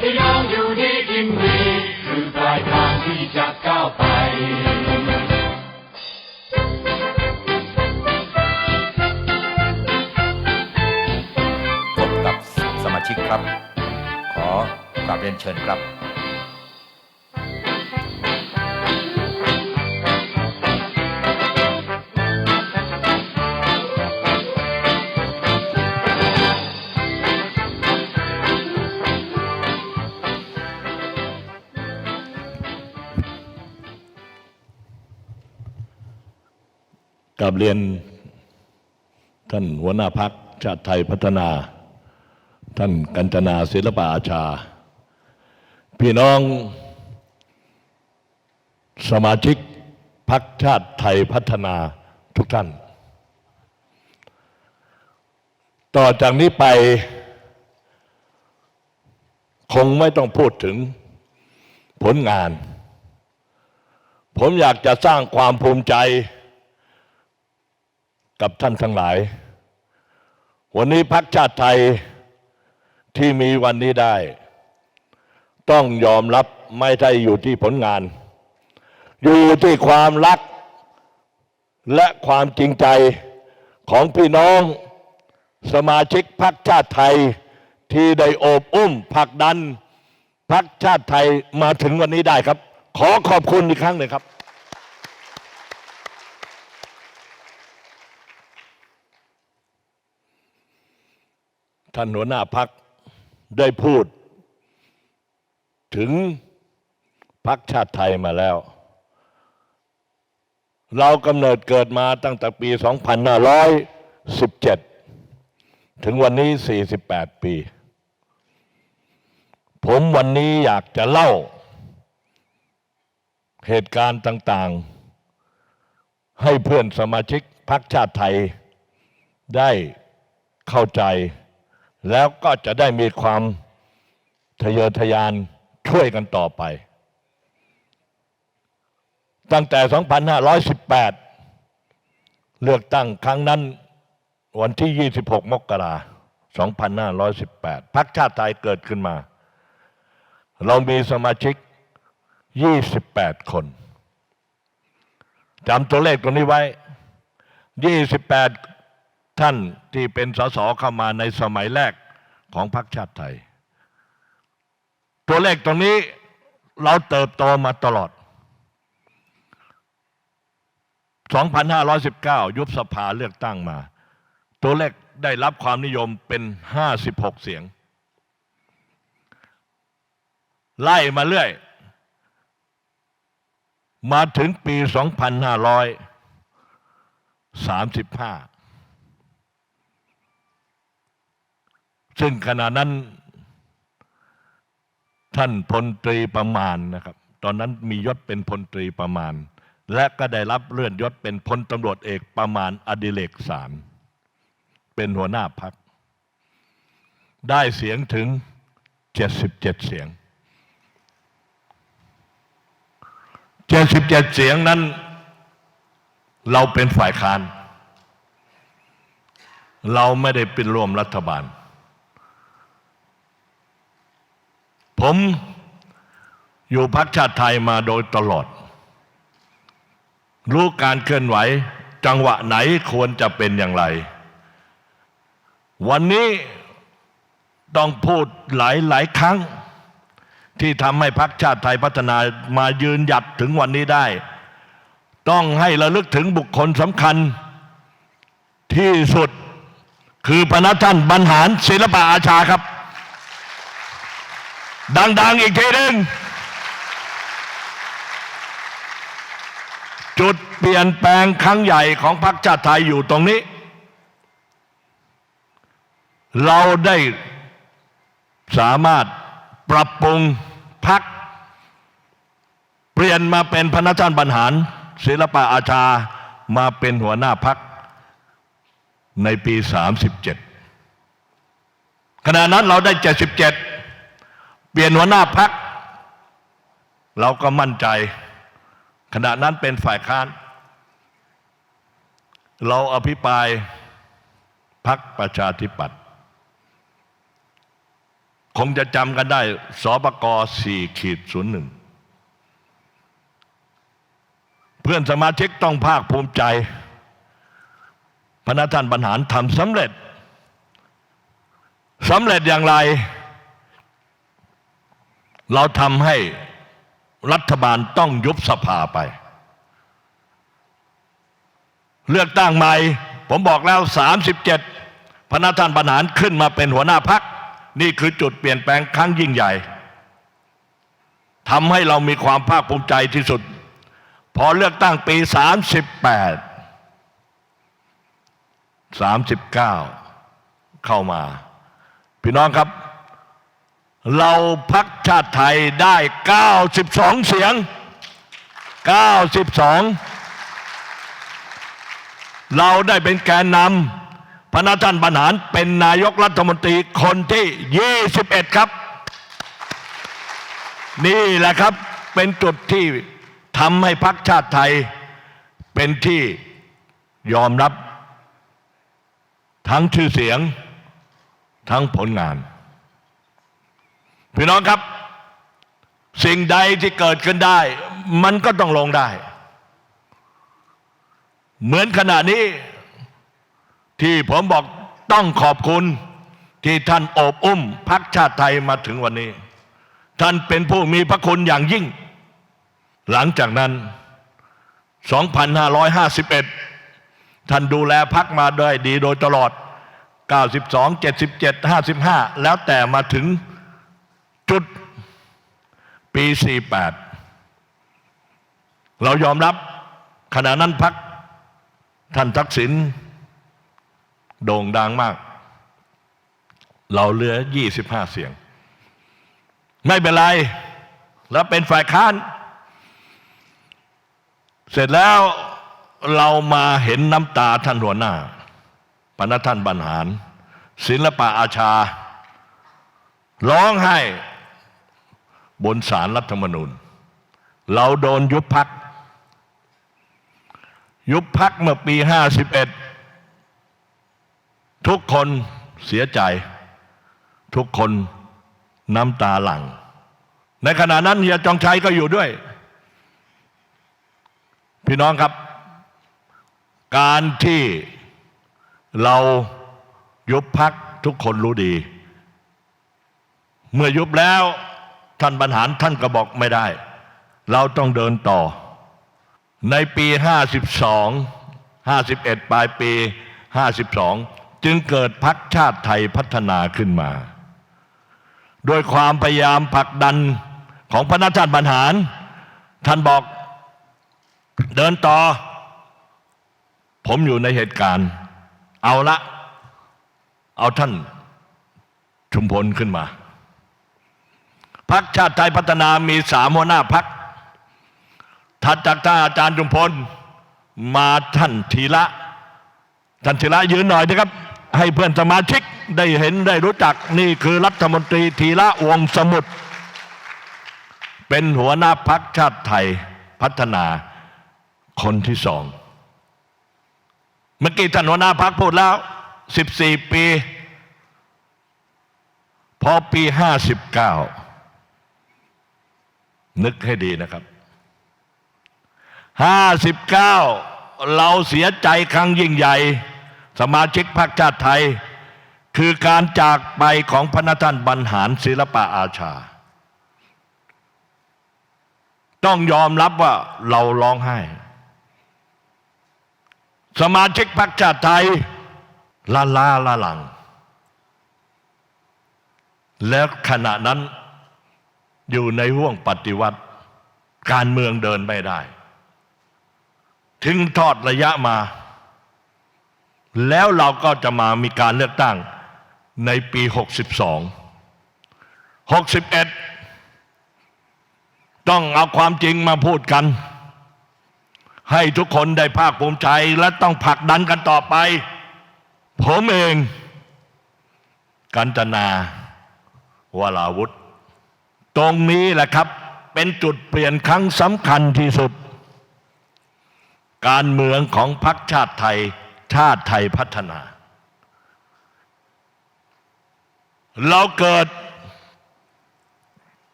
พี่น้องอยู่ดีกินดีคือปลายทางที่จะก้าวไปพบกับสมาชิกครับ ขอกราบเรียนเชิญครับ กับเรียนท่านหัวหน้าพักชาติไทยพัฒนา ท่านกัญจนาศิลปะอาชา พี่น้องสมาชิกพักชาติไทยพัฒนาทุกท่าน ต่อจากนี้ไป คงไม่ต้องพูดถึงผลงาน ผมอยากจะสร้างความภูมิใจ กับท่านทั้งหลาย วันนี้พักชาติไทยที่มีวันนี้ได้ ต้องยอมรับไม่ได้อยู่ที่ผลงาน อยู่ที่ความรัก และความจริงใจของพี่น้องสมาชิกพักชาติไทยที่ได้โอบอุ้มผลักดันพักชาติไทยมาถึงวันนี้ได้ครับ ขอขอบคุณอีกครั้งหนึ่งครับ ท่านหัวหน้าพักได้พูด ถึงพักชาติไทยมาแล้ว เรากำเนิดเกิดมาตั้งแต่ปี 2517 ถึงวันนี้ 48 ปี ผมวันนี้อยากจะเล่า เหตุการณ์ต่างๆ ให้เพื่อนสมาชิกพักชาติไทยได้เข้าใจ แล้วก็จะได้มีความทะเยอทะยานช่วยกันต่อไป ตั้งแต่ 2518 เลือกตั้งครั้งนั้นวันที่ 26 มกราคม2518 พักชาติไทยเกิดขึ้นมา เรามีสมาชิก 28 คน จำตัวเลขตรงนี้ไว้ 28 ท่านที่เป็นสสเข้ามาในสมัยแรกของพรรคชาติไทย ตัวเลขตรงนี้เราเติบโตมาตลอด 2519 ยุบสภาเลือกตั้งมา ตัวเลขได้รับความนิยมเป็น 56 เสียง ไล่มาเรื่อย มาถึงปี 2535 ซึ่งขณะนั้น ท่านพลตรีประมาณนะครับ ตอนนั้นมียศเป็นพลตรีประมาณ และก็ได้รับเลื่อนยศเป็นพลตำรวจเอกประมาณอดิเรกสารเป็นหัวหน้าพัก ได้เสียงถึง 77 เสียง 77 เสียงนั้น เราเป็นฝ่ายค้านเราไม่ได้เป็นร่วมรัฐบาล ผมอยู่พักชาติไทยมาโดยตลอด รู้การเคลื่อนไหว จังหวะไหนควรจะเป็นอย่างไร วันนี้ต้องพูดหลายหลายครั้ง ที่ทำให้พักชาติไทยพัฒนามายืนหยัดถึงวันนี้ได้ ต้องให้ระลึกถึงบุคคลสำคัญ ที่สุดคือพระนักท่านบรรหารศิลปะอาชาครับ ดัง ๆ อีกทีหนึ่งจุดเปลี่ยนแปลงครั้งใหญ่ของพรรคชาติไทยอยู่ตรงนี้ เราได้สามารถปรับปรุงพัก เปลี่ยนมาเป็นพระนักท่านบรรหาร ศิลปะอาชามาเป็นหัวหน้าพักในปี 37 ขณะนั้นเราได้ 77 เปลี่ยนหัวหน้าพัก เราก็มั่นใจ ขณะนั้นเป็นฝ่ายค้าน เราอภิปรายพักประชาธิปัตย์คงจะจำกันได้สบก4ขีดศูนย์หนึ่งเพื่อนสมาชิกต้องภาคภูมิใจพนักท่านบรรหารทำสำเร็จสำเร็จอย่างไร เราทำให้รัฐบาลต้องยุบสภาไป เลือกตั้งใหม่ ผมบอกแล้ว 37พนักท่านบรรหารขึ้นมาเป็นหัวหน้าพัก นี่คือจุดเปลี่ยนแปลงครั้งยิ่งใหญ่ทำให้เรามีความภาคภูมิใจที่สุด พอเลือกตั้งปี 38 39 เข้ามา พี่น้องครับ เราพักชาติไทยได้ 92 เสียง 92 เราได้เป็นแกนนำพนักท่านบรรหารเป็นนายกรัฐมนตรีคนที่ 21 ครับ นี่แหละครับเป็นจุดที่ทำให้พักชาติไทยเป็นที่ยอมรับ ทั้งชื่อเสียง ทั้งผลงาน พี่น้องครับ สิ่งใดที่เกิดขึ้นได้ มันก็ต้องลงได้ เหมือนขณะนี้ ที่ผมบอกต้องขอบคุณที่ท่านโอบอุ้มพักชาติไทยมาถึงวันนี้ ท่านเป็นผู้มีพระคุณอย่างยิ่ง หลังจากนั้น 2551 ท่านดูแลพักมาด้วยดีโดยตลอด 92 77 55 แล้วแต่มาถึง จุดปี 48 เรายอมรับขณะนั้นพักท่านทักษิณโด่งดังมาก เราเหลือ 25 เสียง ไม่เป็นไร แล้วเป็นฝ่ายค้าน เสร็จแล้วเรามาเห็นน้ำตาท่านหัวหน้าปณท่านบรรหาร ศิลปะอาชา ร้องไห้ บนศาลรัฐธรรมนูญ เราโดนยุบพัก ยุบพักเมื่อปี51ทุกคนเสียใจ ทุกคนน้ำตาหลั่ง ในขณะนั้นเฮียจองชัยก็อยู่ด้วย พี่น้องครับ การที่เรายุบพักทุกคนรู้ดี เมื่อยุบแล้ว ท่านบรรหารท่านก็บอกไม่ได้ เราต้องเดินต่อ ในปี 52 51 ปลายปี 52 จึงเกิดพักชาติไทยพัฒนาขึ้นมา โดยความพยายามผลักดันของพระนักท่านบรรหาร ท่านบอกเดินต่อ ผมอยู่ในเหตุการณ์ เอาละ เอาท่านชุมพลขึ้นมา พักชาติไทยพัฒนามีสามหัวหน้าพักถัดจากท่านอาจารย์จุมพล มาท่านธีระท่านธีระยืนหน่อยนะครับ ให้เพื่อนสมาชิกได้เห็นได้รู้จักนี่คือรัฐมนตรีธีระวงสมุทรเป็นหัวหน้าพักชาติไทยพัฒนาคนที่สอง เมื่อกี้ท่านหัวหน้าพักพูดแล้ว 14 ปี พอปี 59 นึกให้ดีนะครับ59เราเสียใจครั้งยิ่งใหญ่ สมาชิกพรรคชาติไทย คือการจากไปของพระนท่านบรรหารศิลปะอาชา ต้องยอมรับว่าเราร้องไห้ สมาชิกพรรคชาติไทยละลาละหลัง แล้วขณะนั้น อยู่ในห่วงปฏิวัติ การเมืองเดินไม่ได้ ถึงทอดระยะมา แล้วเราก็จะมามีการเลือกตั้งในปี 62 61 ต้องเอาความจริงมาพูดกัน ให้ทุกคนได้ภาคภูมิใจและต้องผลักดันกันต่อไป ผมเอง กันตนา วราวุธ ตรงนี้แหละครับ เป็นจุดเปลี่ยนครั้งสำคัญที่สุด การเมืองของพรรคชาติไทย ชาติไทยพัฒนา เราเกิด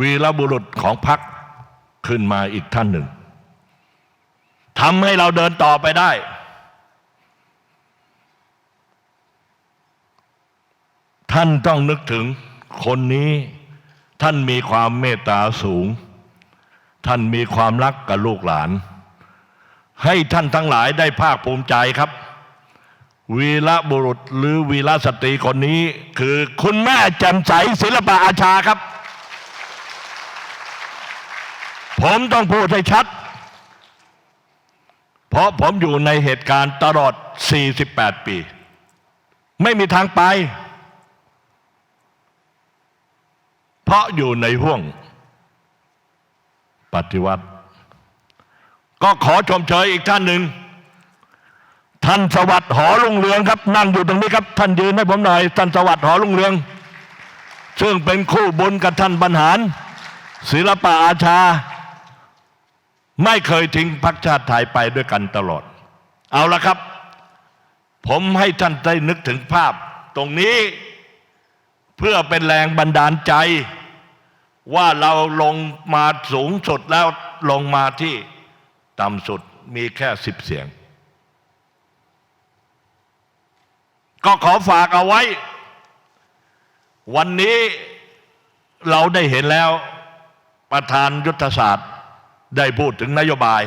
วีรบุรุษของพรรคขึ้นมาอีกท่านหนึ่งทำให้เราเดินต่อไปได้ ท่านต้องนึกถึงคนนี้ ท่านมีความเมตตาสูง ท่านมีความรักกับลูกหลาน ให้ท่านทั้งหลายได้ภาคภูมิใจครับ วีระบุรุษหรือวีระสตรีคนนี้ คือคุณแม่แจ่มใสศิลปะอาชาครับ ผมต้องพูดให้ชัด เพราะผมอยู่ในเหตุการณ์ตลอด 48 ปี ไม่มีทางไป เพราะอยู่ในห่วง ปฏิวัติ ก็ขอชมเชยอีกท่านหนึ่ง ท่านสวัสดิ์หอลุงเรืองครับ นั่งอยู่ตรงนี้ครับ ท่านยืนให้ผมหน่อย ท่านสวัสดิ์หอลุงเรือง ซึ่งเป็นคู่บุญกับท่านบรรหาร ศิลปะอาชา ไม่เคยทิ้งพรรคชาติไทยไปด้วยกันตลอด เอาละครับ ผมให้ท่านได้นึกถึงภาพ ตรงนี้ เพื่อเป็นแรงบันดาลใจ ว่าเราลงมาสูงสุดแล้วลงมาที่ต่ำสุดมีแค่สิบเสียง ก็ขอฝากเอาไว้ วันนี้เราได้เห็นแล้วประธานยุทธศาสตร์ได้พูดถึงนโยบาย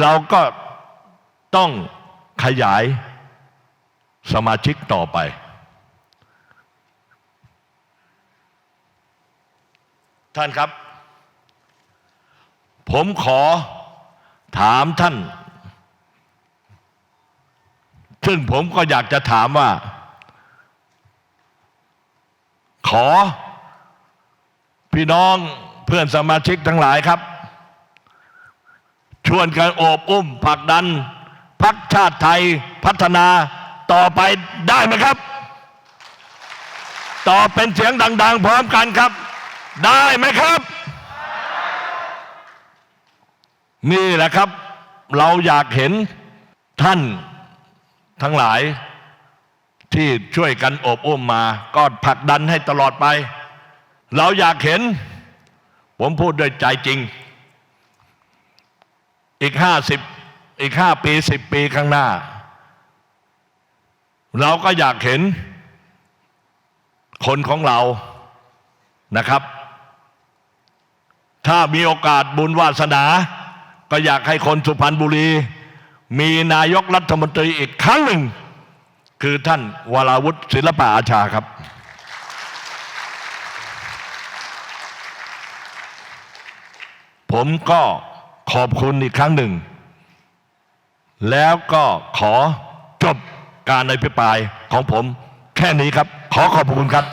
เราก็ต้องขยายสมาชิกต่อไป ท่านครับ ผมขอถามท่าน ซึ่งผมก็อยากจะถามว่า ขอ พี่น้องเพื่อนสมาชิกทั้งหลายครับ ชวนกันโอบอุ้มผลักดันพักชาติไทยพัฒนาต่อไปได้ไหมครับ ต่อเป็นเสียงดัง ๆ พร้อมกันครับ ได้ไหมครับ นี่แหละครับ เราอยากเห็นท่านทั้งหลายที่ช่วยกันโอบอุ้มมา ก็ผลักดันให้ตลอดไป เราอยากเห็น ผมพูดด้วยใจจริง อีกห้าสิบอีกห้าปีสิบปีข้างหน้า เราก็อยากเห็นคนของเรานะครับ ถ้ามีโอกาสบุญวาสนา ก็อยากให้คนสุพรรณบุรี มีนายกรัฐมนตรีอีกครั้งหนึ่ง คือท่านวราวุฒิศิลปะอาชาครับ ผมก็ขอบคุณอีกครั้งหนึ่ง แล้วก็ขอจบการอภิปรายของผมแค่นี้ครับ ขอขอบคุณครับ